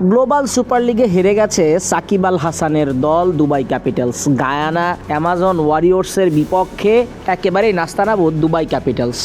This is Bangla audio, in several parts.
গ্লোবাল সুপার লিগে হেরে গেছে সাকিব আল হাসানের দল দুবাই ক্যাপিটালস। গায়ানা, অ্যামাজন ওয়ারিয়র্সের বিপক্ষে একেবারেই নাস্তানাবুদ দুবাই ক্যাপিটালস।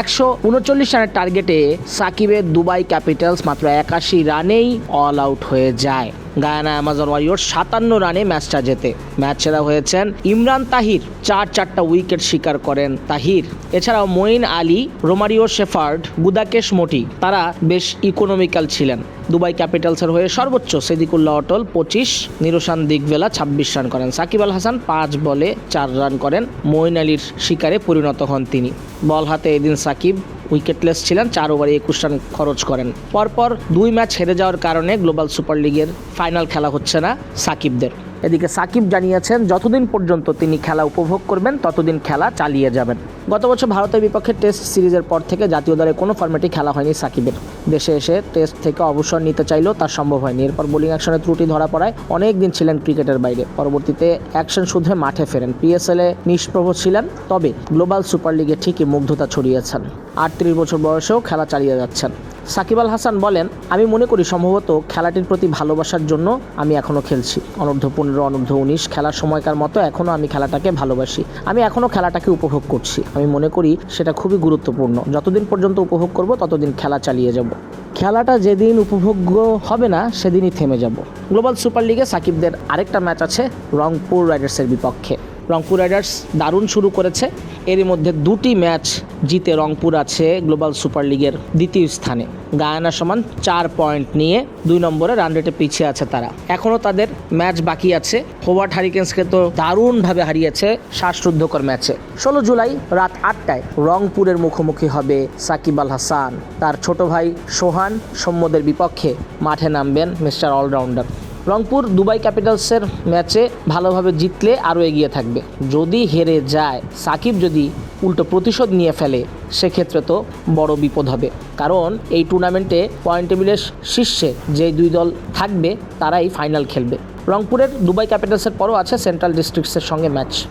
একশো উনচল্লিশ রানের টার্গেটে সাকিবের দুবাই ক্যাপিটালস মাত্র একাশি রানেই অল আউট হয়ে যায়। গায়ানা অ্যামাজন ওয়ারিয়র সাতান্ন রানে ম্যাচটা জেতে। ম্যাচ সেরা হয়েছেন ইমরান তাহির, চার চারটা উইকেট শিকার করেন তাহির। এছাড়াও Moeen Ali, Romario Shepherd, Gudakesh Motie, তারা বেশ ইকোনমিক্যাল ছিলেন। দুবাই ক্যাপিটালসের হয়ে সর্বোচ্চ সেদিকুল্লাহ অটল পঁচিশ, নিরোশান দিগবেলা ছাব্বিশ রান করেন। সাকিব আল হাসান পাঁচ বলে চার রান করেন। মঈন আলীর শিকারে পরিণত হন তিনি। বল হাতে এদিন সাকিব উইকেটলেস ছিলেন, চার ওভারে একুশ রান খরচ করেন। পরপর দুই ম্যাচ হেরে যাওয়ার কারণে গ্লোবাল সুপার লিগের ফাইনাল খেলা হচ্ছে না সাকিবদের। এদিকে সাকিব জানিয়েছেন, যতদিন পর্যন্ত তিনি খেলা উপভোগ করবেন, ততদিন খেলা চালিয়ে যাবেন। গত বছর ভারতের বিপক্ষে টেস্ট সিরিজের পর থেকে জাতীয় দলে কোনো ফর্মেটই খেলা হয়নি সাকিবের। দেশে এসে টেস্ট থেকে অবসর নিতে চাইলেও তার সম্ভব হয়নি। এরপর বোলিং অ্যাকশনে ত্রুটি ধরা পড়ায় অনেক দিন ছিলেন ক্রিকেটের বাইরে। পরবর্তীতে অ্যাকশন শুধু মাঠে ফেরেন। পিএসএলে নিষ্প্রভ ছিলেন, তবে গ্লোবাল সুপার লিগে ঠিকই মুগ্ধতা ছড়িয়েছেন। আটত্রিশ বছর বয়সেও খেলা চালিয়ে যাচ্ছেন। সাকিব আল হাসান বলেন, আমি মনে করি সম্ভবত খেলাটির প্রতি ভালোবাসার জন্য আমি এখনও খেলছি। অনূর্ধ্ব পনেরো, অনূর্ধ্ব উনিশ খেলার সময়কার মতো এখনও আমি খেলাটাকে ভালোবাসি। আমি এখনও খেলাটাকে উপভোগ করছি। আমি মনে করি সেটা খুবই গুরুত্বপূর্ণ। যতদিন পর্যন্ত উপভোগ করব, ততদিন খেলা চালিয়ে যাব। খেলাটা যেদিন উপভোগ্য হবে না, সেদিনই থেমে যাব। গ্লোবাল সুপার লিগে সাকিবদের আরেকটা ম্যাচ আছে রংপুর রাইডার্সের বিপক্ষে। রংপুর রাইডার্স দারুণ শুরু করেছে। এরই মধ্যে দুটি ম্যাচ জিতে রংপুর আছে গ্লোবাল সুপার লিগের দ্বিতীয় স্থানে। গায়ানা সমান চার পয়েন্ট নিয়ে দুই নম্বরে রান রেটে পিছিয়ে আছে তারা। এখনও তাদের ম্যাচ বাকি আছে। হোভার্ট হারিকেন্সকে তো দারুণভাবে হারিয়েছে শ্বাসরুদ্ধকর ম্যাচে। ষোলো জুলাই রাত আটটায় রংপুরের মুখোমুখি হবে সাকিব আল হাসান। তার ছোট ভাই সোহান সৌম্যদের বিপক্ষে মাঠে নামবেন মিস্টার অলরাউন্ডার। রংপুর দুবাই ক্যাপিটালসের ম্যাচে ভালোভাবে জিতলে আরও এগিয়ে থাকবে। যদি হেরে যায়, সাকিব যদি উল্টো প্রতিশোধ নিয়ে ফেলে, সেক্ষেত্রে তো বড় বিপদ হবে। কারণ এই টুর্নামেন্টে পয়েন্ট টেবিলের শীর্ষে যে দুই দল থাকবে, তারাই ফাইনাল খেলবে। রংপুরের দুবাই ক্যাপিটালসের পরও আছে সেন্ট্রাল ডিস্ট্রিক্টসের সঙ্গে ম্যাচ।